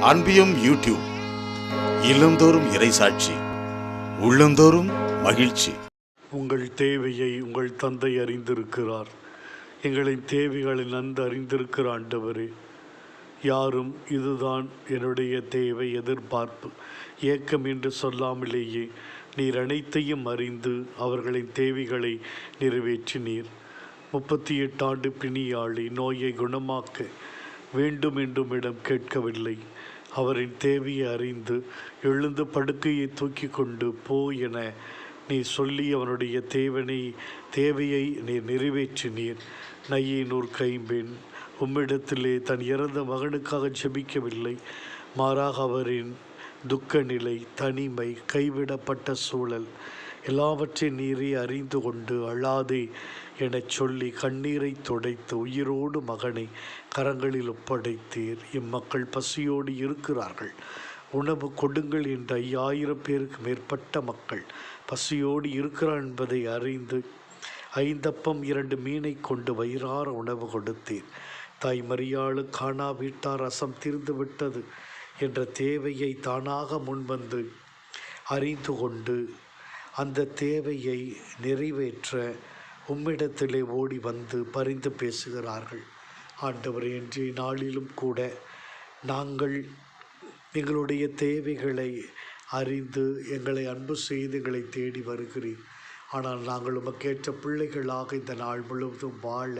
அன்பியும் YouTube இல்லந்தோறும் இறைசாட்சி உள்ளந்தோறும் மகிழ்ச்சி. உங்கள் தேவையை உங்கள் தந்தை அறிந்திருக்கிறார். எங்களின் தேவைகளை நன்கு அறிந்திருக்கிற ஆண்டவரே யாரும் இதுதான் என்னுடைய தேவை எதிர்பார்ப்பு. ஏக்கம் என்று சொல்லாமலேயே நீர் அனைத்தையும் அறிந்து அவர்களின் தேவைகளை நிறைவேற்றினீர். முப்பத்தி எட்டு ஆண்டு பிணியாளி நோயை குணமாக்க வேண்டும் என்றும் இடம் கேட்கவில்லை. அவரின் தேவையை அறிந்து எழுந்து படுக்கையை தூக்கி கொண்டு போ என நீ சொல்லி அவனுடைய தேவனை தேவையை நீ நிறைவேற்றினீர். நையினூர் கைம்பெண் உம்மிடத்திலே தன் இறந்த மகனுக்காக ஜெபிக்கவில்லை. மாறாக அவரின் துக்க நிலை தனிமை கைவிடப்பட்ட சூழல் எல்லாவற்றையும் நீரே அறிந்து கொண்டு அழாதே எனச் சொல்லி கண்ணீரை துடைத்து உயிரோடு மகனை கரங்களில் ஒப்படைத்தீர். இம்மக்கள் பசியோடு இருக்கிறார்கள். உணவு கொடுங்கள் என்ற ஐயாயிரம் பேருக்கு மேற்பட்ட மக்கள் பசியோடு இருக்கிறார் என்பதை அறிந்து ஐந்தப்பம் இரண்டு மீனை கொண்டு வயிறார உணவு கொடுத்தீர். தாய் மரியாளு காணா வீட்டார் ரசம் தீர்ந்து விட்டது என்ற தேவையை தானாக முன்வந்து அறிந்து கொண்டு அந்த தேவையை நிறைவேற்ற உம்மிடத்திலே ஓடி வந்து பரிந்து பேசுகிறார்கள். ஆண்டவர் இன்றைய நாளிலும் கூட நாங்கள் எங்களுடைய தேவைகளை அறிந்து எங்களை அன்பு செய்து எங்களை தேடி வருகிறீர். ஆனால் நாங்கள் உமக்கேற்ற பிள்ளைகளாக இந்த நாள் முழுவதும் வாழ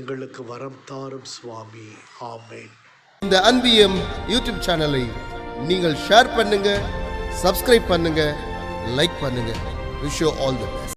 எங்களுக்கு வரம் தாரும் சுவாமி. ஆமேன். இந்த அன்பியம் யூடியூப் சேனலை நீங்கள் ஷேர் பண்ணுங்க சப்ஸ்கிரைப் பண்ணுங்கள் லைக் பண்ணுங்க. Wish all the best